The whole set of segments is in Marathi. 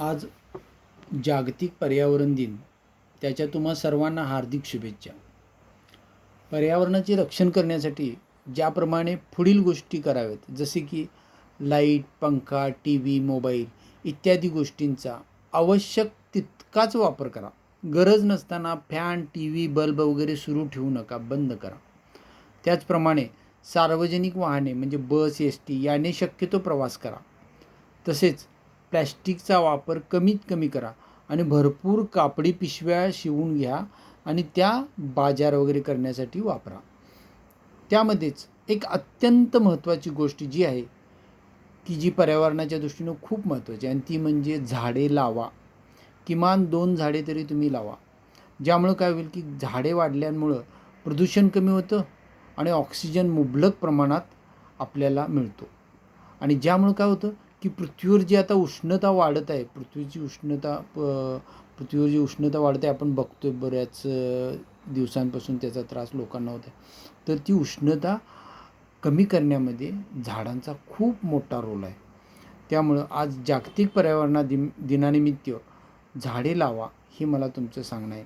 आज जागतिक पर्यावरण दिन. त्याच्या तुम्हा सर्वांना हार्दिक शुभेच्छा. पर्यावरणाचे रक्षण करण्यासाठी ज्याप्रमाणे पुढील गोष्टी कराव्यात जसे की लाइट पंखा टी व्ही मोबाईल इत्यादी गोष्टींचा आवश्यक तितकाच वापर करा. गरज नसताना फॅन टी व्ही बल्ब वगैरे सुरू ठेवू नका बंद करा. त्याचप्रमाणे सार्वजनिक वाहने म्हणजे बस एस टी याने शक्यतो प्रवास करा. तसेच प्लॅस्टिकचा वापर कमीत कमी करा आणि भरपूर कापडी पिशव्या शिवून घ्या आणि त्या बाजार वगैरे करण्यासाठी वापरा. त्यामध्येच एक अत्यंत महत्त्वाची गोष्ट जी आहे की जी पर्यावरणाच्या दृष्टीनं खूप महत्त्वाची आणि ती म्हणजे झाडे लावा. किमान दोन झाडे तरी तुम्ही लावा. ज्यामुळं काय होईल की झाडे वाढल्यामुळं प्रदूषण कमी होतं आणि ऑक्सिजन मुबलक प्रमाणात आपल्याला मिळतो. आणि ज्यामुळं काय होतं की पृथ्वीवर जी आता उष्णता वाढत आहे पृथ्वीची उष्णता प पृथ्वीवर जी उष्णता वाढते आपण बघतोय बऱ्याच दिवसांपासून त्याचा त्रास लोकांना होत आहे तर ती उष्णता कमी करण्यामध्ये झाडांचा खूप मोठा रोल आहे. त्यामुळं आज जागतिक पर्यावरणा दिन दिनानिमित्त झाडे लावा हे मला तुमचं सांगणं आहे.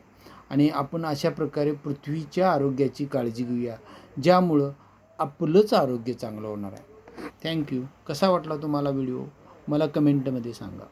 आणि आपण अशा प्रकारे पृथ्वीच्या आरोग्याची काळजी घेऊया ज्यामुळं आपलंच आरोग्य चांगलं होणार आहे. थँक्यू. कसा वाटला तुम्हाला व्हिडिओ? मला कमेंटमध्ये सांगा.